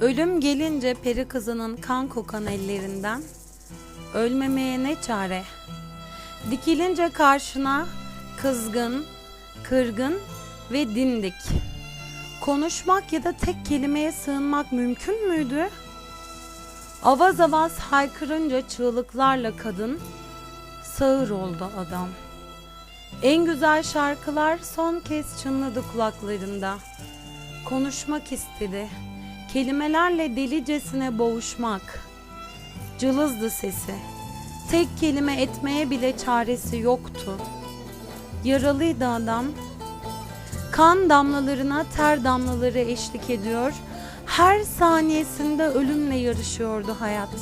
Ölüm gelince peri kızının kan kokan ellerinden ölmemeye ne çare? Dikilince karşına kızgın, kırgın ve dimdik. Konuşmak ya da tek kelimeye sığınmak mümkün müydü? Avaz avaz haykırınca çığlıklarla kadın sağır oldu adam. En güzel şarkılar son kez çınladı kulaklarında. Konuşmak istedi. Kelimelerle delicesine boğuşmak. Cılızdı sesi. Tek kelime etmeye bile çaresi yoktu. Yaralıydı adam. Kan damlalarına ter damlaları eşlik ediyor. Her saniyesinde ölümle yarışıyordu hayat.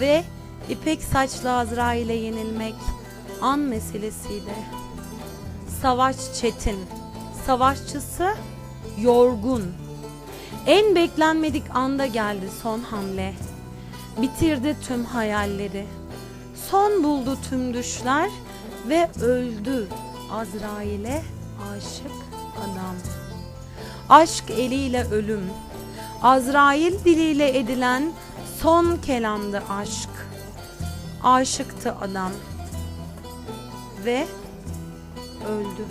Ve ipek saçlı Azrail'e yenilmek an meselesiydi. Savaş çetin, savaşçısı yorgun. En beklenmedik anda geldi son hamle. Bitirdi tüm hayalleri. Son buldu tüm düşler ve öldü Azrail'e aşık adam. Aşk eliyle ölüm. Azrail diliyle edilen son kelamdı aşk. Aşıktı adam ve öldü.